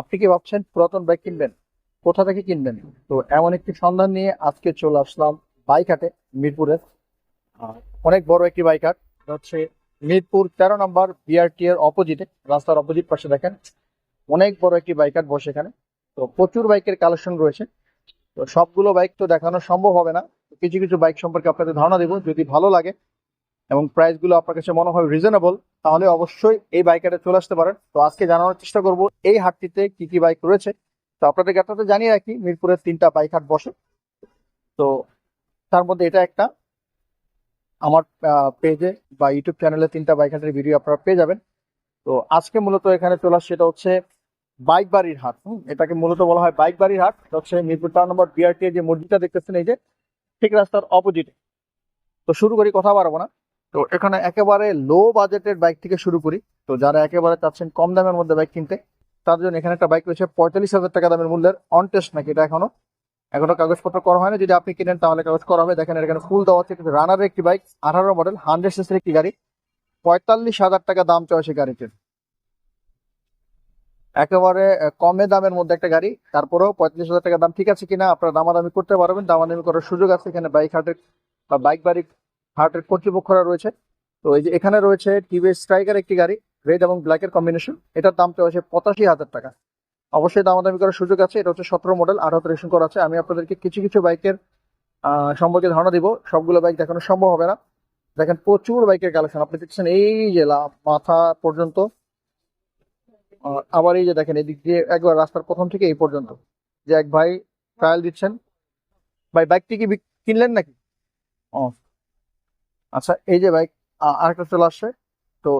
আপনি কি ভাবছেন পুরাতন বাইক কিনবেন? কোথা থেকে কিনবেন? তো এমন একটি সন্ধান নিয়ে আজকে চলে আসলাম বাইক হাটে মিরপুরের অনেক বড় একটি বাইক হাট হচ্ছে মিরপুর তেরো নম্বর বিআরটি এর অপোজিটে রাস্তার অপোজিট পাশে দেখেন। অনেক বড় একটি বাইক হাট বসে এখানে। তো প্রচুর বাইকের কালেকশন রয়েছে। তো সবগুলো বাইক তো দেখানো সম্ভব হবে না। কিছু কিছু বাইক সম্পর্কে আপনাদের ধারণা দেবো। যদি ভালো লাগে এবং প্রাইসগুলো আপনার কাছে মনে হয় রিজনেবল তাহলে অবশ্যই এই বাইকারে চলে আসতে পারেন। তো আজকে জানানোর চেষ্টা করব, এই হাটটিতে কি কি বাইক রয়েছে? তো আপনাদেরকে আপনাদের জানিয়ে রাখি, মিরপুরের তিনটা বাইক হাট বসে। তো তার মধ্যে এটা একটা। আমার পেজে বা ইউটিউব চ্যানেলে তিনটা বাইক হাটের ভিডিও আপনারা পেয়ে যাবেন। তো আজকে মূলত এখানে চলে আসছে, এটা হচ্ছে বাইক বাড়ির হাট। এটাকে মূলত বলা হয় বাইক বাড়ির হাট। হচ্ছে মিরপুর টাউন নম্বর বিআরটি যে মসজিদটা দেখতেছেন, এই যে ঠিক রাস্তার অপোজিটে তো শুরু করি, কথা বাড়াবো না। তো এখানে একেবারে লো বাজেটের বাইক থেকে শুরু করি। তো যারা একেবারে চাচ্ছেন কম দামের মধ্যে বাইক কিনতে তার জন্য এখানে একটা বাইক রয়েছে পঁয়তাল্লিশ হাজার টাকা দামের মূল্যের অন টেস্ট নাকি এটা এখনও? এখনও কাগজপত্র করা হয়নি। যদি আপনি কিনেন তাহলে কাগজ করা হবে। দেখেন এখানে ফুল দেওয়া হচ্ছে। রানারের একটি বাইক আঠারো মডেল হান্ড্রেড সিসির একটি গাড়ি। পঁয়তাল্লিশ হাজার টাকা দাম চয়েছে গাড়িটির। একেবারে কমে দামের মধ্যে একটা গাড়ি। তারপরেও পঁয়তাল্লিশ হাজার টাকা দাম ঠিক আছে কিনা আপনারা দামাদামি করতে পারবেন। দামাদামি করার সুযোগ আছে এখানে বাইক হাটের বা বাইক বাড়ি হাটের কর্তৃপক্ষরা রয়েছে। তো এই যে এখানে রয়েছে টিভিএস স্ট্রাইকার একটি গাড়ি রেড এবং ব্ল্যাকের কম্বিনেশন এটার দাম হচ্ছে পঁচাশি হাজার টাকা। অবশ্যই দামাদামি করার সুযোগ আছে, এটা হচ্ছে সতেরো মডেল আঠারো রেশন করা আছে। আমি আপনাদেরকে কিছু কিছু বাইকের সম্পর্কে ধারণা দিব। সবগুলো বাইক দেখানো সম্ভব হবে না। দেখেন, প্রচুর বাইকের কালেকশন আপনি দেখছেন এই যে মাথা পর্যন্ত। আবার এই যে দেখেন, এদিক দিয়ে একবার রাস্তার প্রথম থেকে এই পর্যন্ত। যে এক ভাই ট্রায়াল দিচ্ছেন। ভাই, বাইকটি কি কিনলেন নাকি? ও আচ্ছা এই যে বাইক আরেকটা চলে আসছে। তো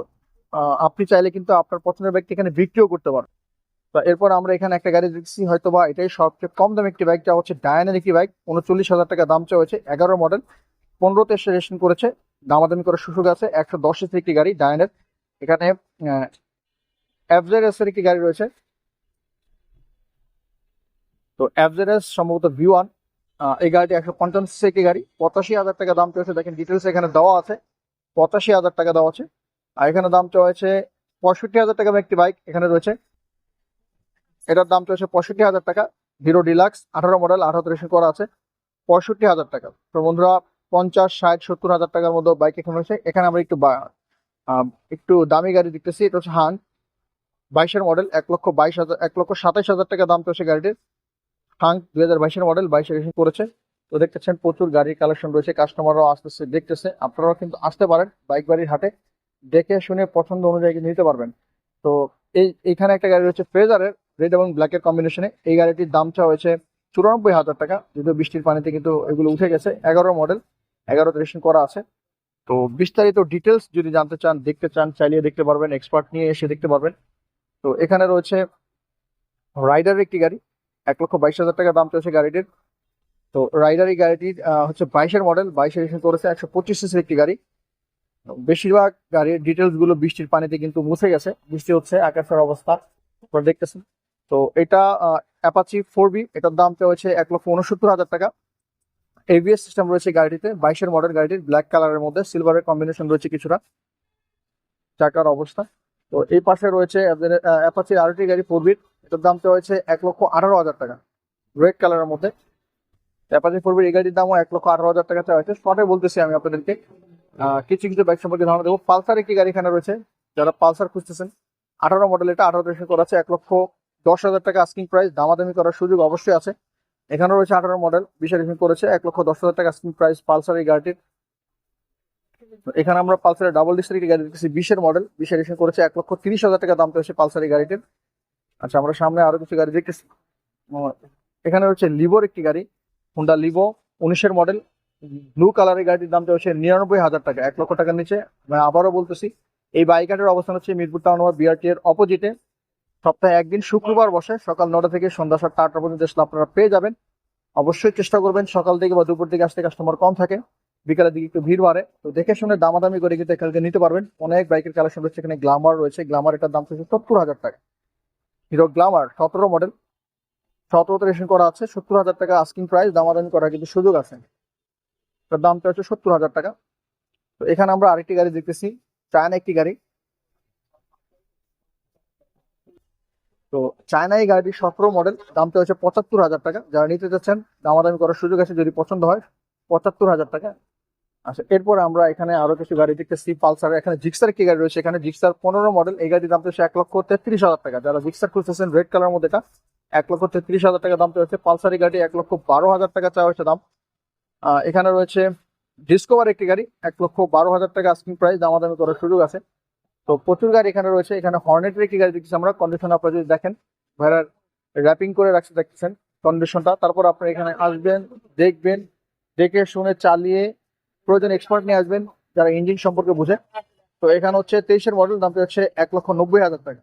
আপনি চাইলে কিন্তু আপনার পছন্দের বাইকটি এখানে বিক্রিও করতে পারেন। তো এরপর আমরা এখানে একটা গাড়ি দেখছি হয়তো বা এটাই সবচেয়ে কম দামে একটি বাইকটা হচ্ছে ডায়ানের একটি বাইক উনচল্লিশ হাজার টাকা দাম চলেছে এগারো মডেল পনেরোতে রেজিস্ট্রেশন করেছে, দামাদামি করার সুযোগ আছে, একশো দশ সিসির একটি গাড়ি ডায়ানের এখানে এফজেডএস এর একটি গাড়ি রয়েছে। তো এফজেডএস সম্ভবত ভি ওয়ান এই গাড়িটি একশো পঞ্চান্ন সিসি গাড়ি। পঁচাশি হাজার টাকা দাম চলেছে, দেখেন ডিটেলস এখানে দেওয়া আছে। পঁচাশি হাজার টাকা দেওয়া আছে। আর এখানে দাম চলেছে পঁয়ষট্টি হাজার টাকা একটি বাইক এখানে রয়েছে। এটার দাম চলেছে পঁয়ষট্টি হাজার টাকা। হিরো ডিলাক্স, আঠারো মডেল, আঠারো রেশন করা আছে। পঁয়ষট্টি হাজার টাকা। তো বন্ধুরা, পঞ্চাশ, ষাট, সত্তর হাজার টাকার মতো বাইক এখানে রয়েছে। এখানে আমরা একটু একটু দামি গাড়ি দেখতেছি। এটা হচ্ছে হান। বাইশের মডেল, এক লক্ষ বাইশ হাজার এক লক্ষ সাতাইশ হাজার টাকা দাম চলছে গাড়িটির। হাং দুই হাজার বাইশের মডেল বাইশে রেশন করেছে। তো দেখতেছেন প্রচুর গাড়ির কালেকশন রয়েছে কাস্টমাররাও আসতেছে, দেখতেছে। আপনারাও কিন্তু আসতে পারেন বাইক বাড়ির হাটে, দেখে শুনে পছন্দ অনুযায়ী কিন্তু নিতে পারবেন। তো এই, এইখানে একটা গাড়ি রয়েছে ফ্রেজারের রেড এবং ব্ল্যাকের কম্বিনেশনে এই গাড়িটির দামটা হয়েছে চুরানব্বই হাজার টাকা, যদিও বৃষ্টির পানিতে কিন্তু এগুলো উঠে গেছে। এগারো মডেল এগারো রেশন করা আছে। তো বিস্তারিত ডিটেলস যদি জানতে চান, দেখতে চান চালিয়ে দেখতে পারবেন এক্সপার্ট নিয়ে এসে দেখতে পারবেন। তো এখানে রয়েছে রাইডার একটি গাড়ি। এক লক্ষ বাইশ হাজার টাকা দাম চলছে গাড়িটির। তো রাইডার এই গাড়িটির আহ, হচ্ছে বাইশের মডেল বাইশে রেশন করেছে একশো পঁচিশ সিসির একটি গাড়ি। বেশিরভাগ গাড়ির ডিটেলসগুলো বৃষ্টির পানিতে কিন্তু মুছে গেছে। বৃষ্টি হচ্ছে আকাশের অবস্থা আপনারা দেখতেছেন। তো এটা অ্যাপাচি ফোর বি এটার দাম হচ্ছে এক লক্ষ উনসত্তর হাজার টাকা। এভিএস সিস্টেম রয়েছে গাড়িটিতে বাইশের মডেল গাড়িটির ব্ল্যাক কালারের মধ্যে সিলভারের কম্বিনেশন রয়েছে কিছুটা। চাকার অবস্থা। তো এই পাশে রয়েছে অ্যাপাচি আরটি গাড়ি ফোর বিট এটার দাম হয়েছে এক লক্ষ আঠারো হাজার টাকা। রেড কালারের মধ্যে। অ্যাপাচি ফোর এই গাড়ির দামও এক লক্ষ আঠারো হাজার টাকা হয়েছে। শর্টে বলতেছি আমি আপনাদেরকে। কিছু কিছু ব্যাগ সম্পর্কে ধারণা দেবো। পালসার একটি গাড়ি এখানে রয়েছে। যারা পালসার খুঁজতেছেন, আঠারো মডেল এটা, আঠারো রেজিস্ট্রেশন করা আছে। এক লক্ষ দশ হাজার টাকা আস্কিং প্রাইস দামাদামি করার সুযোগ অবশ্যই আছে। এখানে রয়েছে আঠারো মডেল বিশে রেজিস্ট্রেশন করেছে। এক লক্ষ দশ হাজার টাকা আস্কিং প্রাইস পালসার এই গাড়িটির। এখানে আমরা পালসারের ডাবল ডিস্টার একটি গাড়ি দেখতেছি। বিশের মডেল বিশে রেজিস্ট্রেশন করেছে। এক লক্ষ তিরিশ হাজার টাকা দাম পেয়েছে পালসার এই গাড়িটির। আচ্ছা আমরা সামনে আরও কিছু গাড়ি দেখতেছি। এখানে রয়েছে লিভোর একটি গাড়ি হুন্ডা লিভো উনিশের মডেল ব্লু কালারের গাড়িটির দাম হচ্ছে নিরানব্বই হাজার টাকা, এক লক্ষ টাকার নিচে। আমি আবারও বলতেছি, এই বাইকাটের অবস্থান হচ্ছে মিরপুর টাউন ওভার বিআরটি এর অপোজিটে সপ্তাহে একদিন শুক্রবার বসে, সকাল নটা থেকে সন্ধ্যা সাতটা আটটা পর্যন্ত আসলে আপনারা পেয়ে যাবেন, অবশ্যই চেষ্টা করবেন সকাল থেকে বা দুপুর থেকে আসতে কাস্টমার কম থাকে। বিকালের দিকে একটু ভিড় বাড়ে, তো দেখে শুনে দামাদামি করে কিন্তু এখানে নিতে পারবেন। অনেক বাইকের কালেকশন রয়েছে, এখানে গ্লামার রয়েছে গ্লামার এটার দাম হচ্ছে সত্তর হাজার টাকা। হিরো গ্লামার সতেরো মডেল সতেরোতে রেশন করা আছে, সত্তর হাজার টাকা আস্কিং প্রাইস দামাদামি করার কিন্তু সুযোগ আছে। তার দামটা হচ্ছে সত্তর হাজার টাকা। তো এখানে আমরা আরেকটি গাড়ি দেখতেছি চায়না একটি গাড়ি। তো চায়না এই গাড়িটি সতেরো মডেল দামটা হচ্ছে পঁচাত্তর হাজার টাকা। যারা নিতে চাচ্ছেন, দামাদামি করার সুযোগ আছে, যদি পছন্দ হয়, পঁচাত্তর হাজার টাকা। আচ্ছা এরপর আমরা এখানে আরও কিছু গাড়ি দেখতেছি, পালসার, এখানে জিক্সার কি গাড়ি রয়েছে? এখানে জিক্সার পনেরো মডেল এই গাড়ির দাম হচ্ছে এক লক্ষ তেত্রিশ হাজার টাকা। যারা জিক্সার খুঁজতেছেন রেড কালার মধ্যে এটা এক লক্ষ তেত্রিশ হাজার টাকা দাম হচ্ছে পালসার গাড়ি এক লক্ষ বারো হাজার টাকা চাওয়া হয়েছে দাম। এখানে রয়েছে ডিসকভার একটি গাড়ি, এক লক্ষ বারো হাজার টাকা আস্কিং প্রাইস দামাদামি করার সুযোগ আছে। তো প্রচুর গাড়ি এখানে রয়েছে। এখানে হর্নেটের একটি গাড়ি দেখতেছি আমরা। কন্ডিশন আপনারা যদি দেখেন ভাইরার র্যাপিং করে রাখছে, দেখতেছেন কন্ডিশনটা তারপর আপনারা এখানে আসবেন, দেখবেন, দেখে শুনে চালিয়ে প্রয়োজন এক্সপার্ট নিয়ে আসবেন, যারা ইঞ্জিন সম্পর্কে বুঝে। তো এখানে হচ্ছে তেইশের মডেল দামটি হচ্ছে এক লক্ষ নব্বই হাজার টাকা।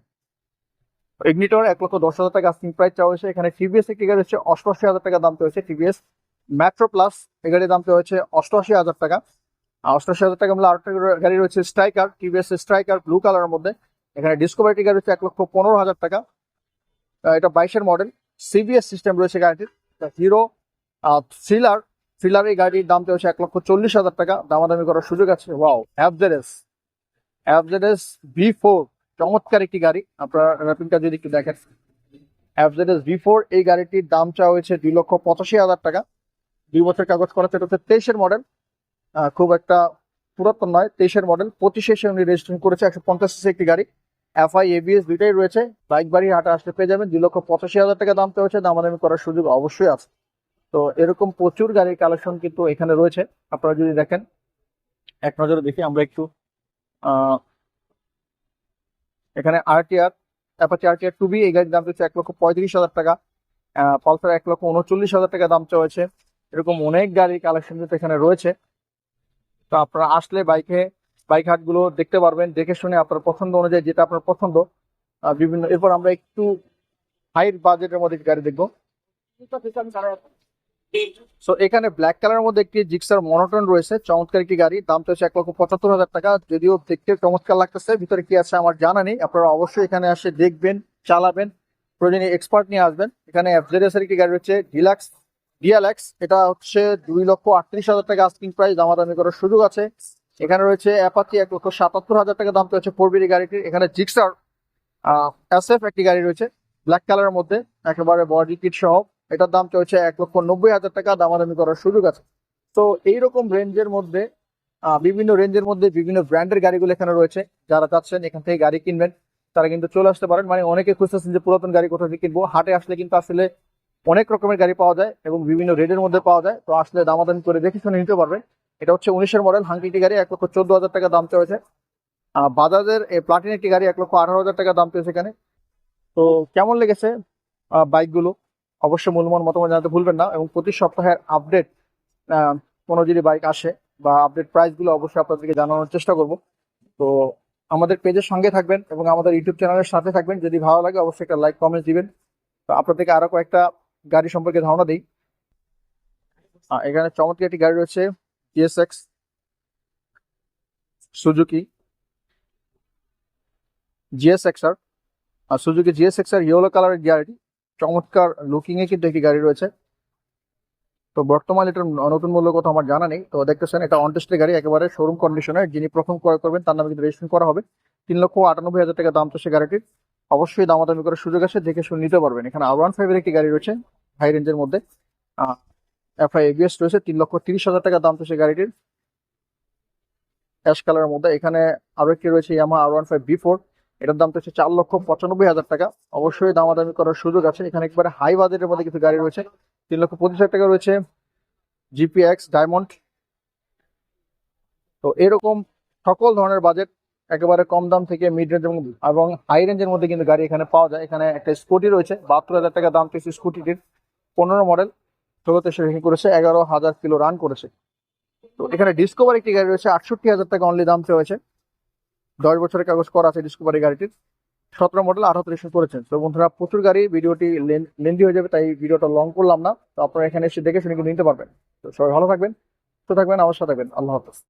ইগনিটর এক লক্ষ দশ হাজার টাকা আস্কিং প্রাইস চাওয়া হয়েছে। এখানে টিভিএস একটি গাড়ি হচ্ছে অষ্টআশি হাজার টাকা, দাম হয়েছে টিভিএস মেট্রো প্লাস এই গাড়ির দাম হচ্ছে অষ্টআশি হাজার টাকা। অষ্টআশি হাজার টাকা মিলে আরেকটা গাড়ি রয়েছে স্ট্রাইকার টিভিএস স্ট্রাইকার ব্লু কালারের মধ্যে। এখানে ডিসকভারিটি গাড়ি হচ্ছে এক লক্ষ পনেরো হাজার টাকা। এটা বাইশের মডেল সিবিএস সিস্টেম রয়েছে গাড়িটির। হিরো থ্রিলার থ্রিলার এই গাড়ির দামটা হচ্ছে এক লক্ষ চল্লিশ হাজার টাকা। দামাদামি করার সুযোগ আছে। Wow FZS FZS V four চমৎকার একটি গাড়ি। আপনারা র্যাপিংটা যদি একটু দেখেন। অ্যাভজেডএস ভি ফোর এই গাড়িটির দাম চাওয়া হয়েছে দুই লক্ষ পঁচাশি হাজার টাকা। দুই বছর কাগজ করা এটা হচ্ছে তেইশের মডেল খুব একটা পুরাতন নয়, তেইশের মডেল পঁচিশে সে উনি রেজিস্ট্রেশন করেছে, একশো পঞ্চাশ সিসি একটি গাড়ি। এফআই এবিএস দুইটাই রয়েছে। বাইক বাড়ি হাটে আসলে পেয়ে যাবেন। দুই লক্ষ পঁচাশি হাজার টাকা দাম হচ্ছে দামাদামি করার সুযোগ অবশ্যই আছে। তো এরকম প্রচুর গাড়ির কালেকশন কিন্তু এখানে রয়েছে। আপনারা যদি দেখেন, এক নজরে দেখি, আমরা একটু এখানে RTR Apache RTR two V এই গাড়ির দাম হচ্ছে এক লক্ষ পঁয়ত্রিশ হাজার টাকা। পালসার এক লক্ষ উনচল্লিশ হাজার টাকা দাম হয়েছে এরকম অনেক গাড়ির কালেকশন কিন্তু এখানে রয়েছে। তো আপনারা আসলে বাইকে, বাইক হাটগুলো দেখতে পারবেন, দেখে শুনে আপনার পছন্দ অনুযায়ী যেটা আপনার পছন্দ বিভিন্ন, এরপর আমরা একটু হাই বাজেটের মধ্যে গাড়ি দেখব। সো এখানে ব্ল্যাক কালারের মধ্যে একটি জিক্সার মনোটন রয়েছে, চমৎকার একটি গাড়ি দামটা হচ্ছে এক লক্ষ পঁচাত্তর হাজার টাকা, যদিও দেখতে চমৎকার লাগতেছে, ভিতরে কি আছে আমার জানা নেই, আপনারা অবশ্যই এখানে আসে দেখবেন, চালাবেন প্রয়োজনীয় এক্সপার্ট নিয়ে আসবেন, এখানে এফজেডএস এর একটি গাড়ি রয়েছে ডিলাক্স ডিএলএক্স এটা হচ্ছে দুই লক্ষ আটত্রিশ হাজার টাকা আস্কিং প্রাইস দামাদামি করার সুযোগ আছে, এখানে রয়েছে অ্যাপাচি এক লক্ষ সাতাত্তর হাজার টাকা, দাম হচ্ছে ফোরবিডি গাড়িটির এখানে জিক্সার এসএফ একটি গাড়ি রয়েছে ব্ল্যাক কালারের মধ্যে, একেবারে বডি কিট সহ এটার দাম চলছে এক লক্ষ নব্বই হাজার টাকা, দামাদামি করার সুযোগ আছে। তো এইরকম রেঞ্জের মধ্যে বিভিন্ন রেঞ্জের মধ্যে বিভিন্ন ব্র্যান্ডের গাড়িগুলো এখানে রয়েছে। যারা চাচ্ছেন এখান থেকে গাড়ি কিনবেন, তারা কিন্তু চলে আসতে পারেন। মানে অনেকে খুঁজতেছেন যে পুরাতন গাড়ি কোথা থেকে কিনবো। হাটে আসলে কিন্তু আসলে অনেক রকমের গাড়ি পাওয়া যায় এবং বিভিন্ন রেটের মধ্যে পাওয়া যায়। তো আসলে দামাদামি করে দেখে শুনে নিতে পারবে এটা হচ্ছে উনিশের মডেল হাঙ্কিটি গাড়ি এক লক্ষ চোদ্দ হাজার টাকা দাম চলেছে। বাজাজের প্লাটিন একটি গাড়ি এক লক্ষ আঠারো হাজার টাকা দাম পেয়েছে এখানে। তো কেমন লেগেছে বাইকগুলো? অবশ্যই মূল্যমান মতামত জানাতে ভুলবেন না এবং প্রতি সপ্তাহের আপডেট কোনো যদি বাইক আসে বা আপডেট প্রাইসগুলো অবশ্যই আপনাদেরকে জানানোর চেষ্টা করব। তো আমাদের পেজের সঙ্গে থাকবেন এবং আমাদের ইউটিউব চ্যানেলের সাথে থাকবেন। যদি ভালো লাগে অবশ্যই একটা লাইক কমেন্ট দিবেন। তো আপনাদেরকে আরও কয়েকটা গাড়ি সম্পর্কে ধারণা দিই। এখানে চমৎকার একটি গাড়ি রয়েছে GSX Suzuki GSX R Suzuki GSX R yellow কালারের গাড়িটি চমৎকার লুকিং এ কিন্তু একটি গাড়ি রয়েছে। তো বর্তমানে এটার নতুন মূল্য কথা আমার জানা নেই। তো দেখতেছেন এটা অনটেস্টের গাড়ি, একেবারে শোরুম কন্ডিশনে যিনি প্রথম ক্রয় করবেন, তার নামে কিন্তু রেজিস্ট্রেশন করা হবে। তিন লক্ষ আটানব্বই হাজার টাকা দাম তো সে গাড়িটির। অবশ্যই দামাদামি করার সুযোগ আছে, দেখে শুনে নিতে পারবেন। এখানে আর ওয়ান ফাইভের একটি গাড়ি রয়েছে হাই রেঞ্জের মধ্যে। এফআই এবিএস রয়েছে, তিন লক্ষ তিরিশ হাজার টাকা দাম তো সে গাড়িটির অ্যাশ কালারের মধ্যে। এখানে আরও একটি রয়েছে Yamaha R one five V four এটার দাম তো হচ্ছে চার লক্ষ পঁচানব্বই হাজার টাকা। অবশ্যই দামাদামি করার সুযোগ আছে। এখানে একবারে হাই বাজেটের মধ্যে কিছু গাড়ি রয়েছে। তিন লক্ষ পঁচিশ হাজার টাকা রয়েছে জিপিএক্স ডায়মন্ড তো এরকম সকল ধরনের বাজেট একেবারে কম দাম থেকে মিড রেঞ্জ এবং হাই রেঞ্জের মধ্যে কিন্তু গাড়ি এখানে পাওয়া যায়। এখানে একটা স্কুটি রয়েছে। বাহাত্তর হাজার টাকা দাম পেয়েছে স্কুটিটির পনেরো মডেল ষোলোতে সে রেখে করেছে, এগারো হাজার কিলো রান করেছে। তো এখানে ডিসকভার একটি গাড়ি রয়েছে, আটষট্টি হাজার টাকা অনলি দাম রয়েছে দশ বছরের কাগজ করা আছে ডিসকভারি গাড়িটির। সতেরো মডেল আঠারো রেজিস্ট্রেশন করেছেন তো বন্ধুরা, প্রচুর গাড়ি ভিডিওটি লেন্দি হয়ে যাবে, তাই ভিডিওটা লং করলাম না। তো আপনারা এখানে এসে দেখে শুনে কিন্তু নিতে পারবেন। তো সবাই ভালো থাকবেন তো থাকবেন, আমার সাথে থাকবেন। আল্লাহ হাফেজ।